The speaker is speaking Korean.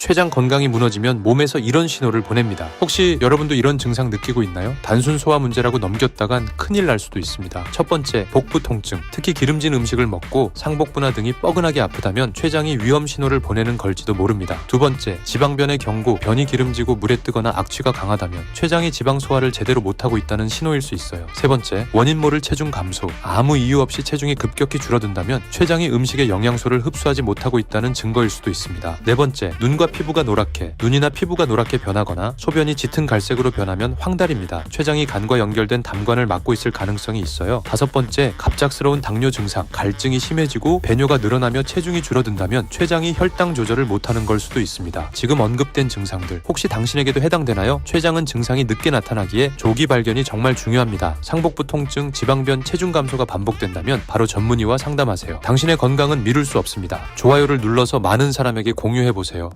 췌장 건강이 무너지면 몸에서 이런 신호를 보냅니다. 혹시 여러분도 이런 증상 느끼고 있나요? 단순 소화 문제라고 넘겼다간 큰일 날 수도 있습니다. 첫 번째, 복부 통증. 특히 기름진 음식을 먹고 상복부나 등이 뻐근하게 아프다면 췌장이 위험 신호를 보내는 걸지도 모릅니다. 두 번째, 지방변의 경고, 변이 기름지고 물에 뜨거나 악취가 강하다면 췌장이 지방 소화를 제대로 못하고 있다는 신호일 수 있어요. 세 번째, 원인 모를 체중 감소. 아무 이유 없이 체중이 급격히 줄어든다면 췌장이 음식의 영양소를 흡수하지 못하고 있다는 증거일 수도 있습니다. 네 번째, 눈과 피부가 노랗게, 눈이나 피부가 노랗게 변하거나 소변이 짙은 갈색으로 변하면 황달입니다. 췌장이 간과 연결된 담관을 막고 있을 가능성이 있어요. 다섯 번째, 갑작스러운 당뇨 증상, 갈증이 심해지고 배뇨가 늘어나며 체중이 줄어든다면 췌장이 혈당 조절을 못하는 걸 수도 있습니다. 지금 언급된 증상들 혹시 당신에게도 해당되나요? 췌장은 증상이 늦게 나타나기에 조기 발견이 정말 중요합니다. 상복부 통증, 지방변, 체중 감소가 반복된다면 바로 전문의와 상담하세요. 당신의 건강은 미룰 수 없습니다. 좋아요를 눌러서 많은 사람에게 공유해 보세요.